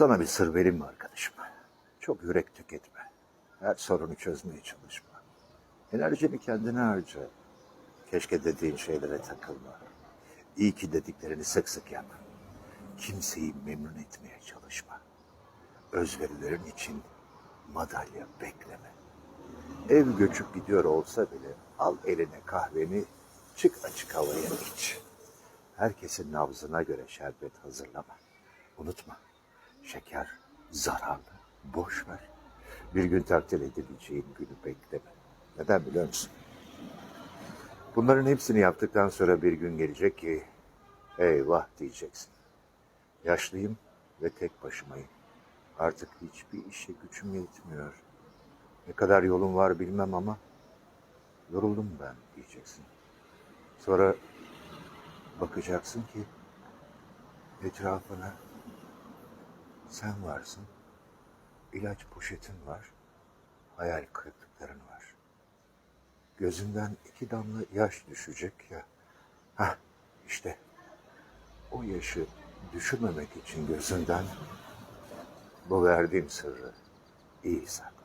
Sana bir sır vereyim mi arkadaşım? Çok yürek tüketme. Her sorunu çözmeye çalışma. Enerjini kendine harca. Keşke dediğin şeylere takılma. İyi ki dediklerini sık sık yap. Kimseyi memnun etmeye çalışma. Özverilerin için madalya bekleme. Ev göçüp gidiyor olsa bile al eline kahveni, çık açık havaya iç. Herkesin nabzına göre şerbet hazırlama. Unutma, şeker zararlı, boş ver. Bir gün takdir edileceğin günü bekleme. Neden biliyor musun? Bunların hepsini yaptıktan sonra bir gün gelecek ki eyvah diyeceksin. Yaşlıyım ve tek başımayım. Artık hiçbir işe gücüm yetmiyor. Ne kadar yolum var bilmem ama yoruldum ben diyeceksin. Sonra bakacaksın ki etrafına sen varsın, ilaç poşetin var, hayal kırıklıkların var. Gözünden iki damla yaş düşecek ya. Hah işte o yaşı düşürmemek için gözünden bu verdiğim sırrı iyi say.